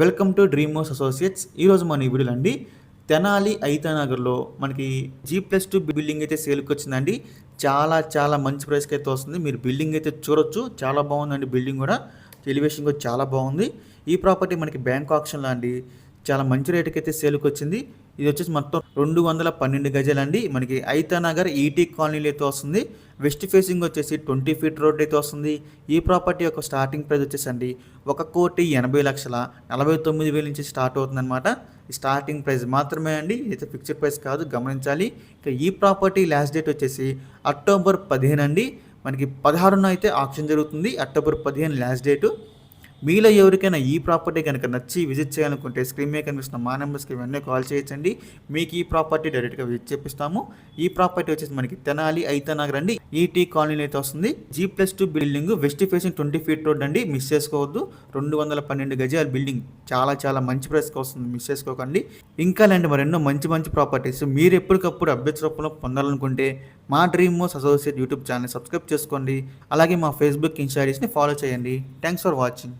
Welcome to dream house associates. ఈరోజు మన ఈ వీడియోలో అండి తెనాలి ఐతానగర్లో మనకి జీ ప్లస్ టూ బిల్డింగ్ అయితే సేల్కి వచ్చిందండి. చాలా చాలా మంచి ప్రైస్కి అయితే వస్తుంది. మీరు బిల్డింగ్ అయితే చూడొచ్చు. చాలా బాగుందండి బిల్డింగ్ కూడా. ఎలివేషన్ కూడా చాలా బాగుంది. ఈ ప్రాపర్టీ మనకి బ్యాంక్ ఆప్షన్లో అండి చాలా మంచి రేటుకి అయితే సేల్కి వచ్చింది. ఇది వచ్చేసి మొత్తం రెండు వందల పన్నెండు గజాలండి. మనకి ఐతానగర్ ఈటీ కాలనీలో అయితే వస్తుంది. వెస్ట్ ఫేసింగ్ వచ్చేసి ట్వంటీ ఫీట్ రోడ్ అయితే వస్తుంది. ఈ ప్రాపర్టీ యొక్క స్టార్టింగ్ ప్రైస్ వచ్చేసి అండి ఒక కోటి ఎనభై లక్షల నలభై తొమ్మిది వేల నుంచి స్టార్ట్ అవుతుందన్నమాట. స్టార్టింగ్ ప్రైస్ మాత్రమే అండి ఇది ఫిక్స్డ్ ప్రైస్ కాదు గమనించాలి. ఇక ఈ ప్రాపర్టీ లాస్ట్ డేట్ వచ్చేసి అక్టోబర్ పదిహేను అండి. మనకి పదహారున అయితే ఆప్షన్ జరుగుతుంది అక్టోబర్ పదిహేను లాస్ట్ డేటు. మీలో ఎవరికైనా ఈ ప్రాపర్టీ కనుక నచ్చి విజిట్ చేయాలనుకుంటే స్క్రీన్ మీద కనిపిస్తున్న మా నెంబర్స్కి వెంటనే కాల్ చేయొచ్చండి. మీకు ఈ ప్రాపర్టీ డైరెక్ట్గా విజిట్ చేపిస్తాము. ఈ ప్రాపర్టీ వచ్చేసి మనకి తెనాలి ఐతనగర్ అండి. ఈటీ కాలనీలో అయితే వస్తుంది. G plus two building west facing twenty feet road అండి. మిస్ చేసుకోవద్దు. రెండు వందల పన్నెండు గజాల బిల్డింగ్ చాలా చాలా మంచి ప్రైస్కి వస్తుంది. మిస్ చేసుకోకండి. ఇంకా లాంటి మరెన్నో మంచి మంచి ప్రాపర్టీస్. మీరు ఎప్పటికప్పుడు అప్డేట్స్ రూపంలో పొందాలనుకుంటే మా dream house associate YouTube channel subscribe చేసుకోండి. అలాగే మా ఫేస్బుక్ ఇన్స్టాడీస్ని ఫాలో చేయండి. Thanks for watching.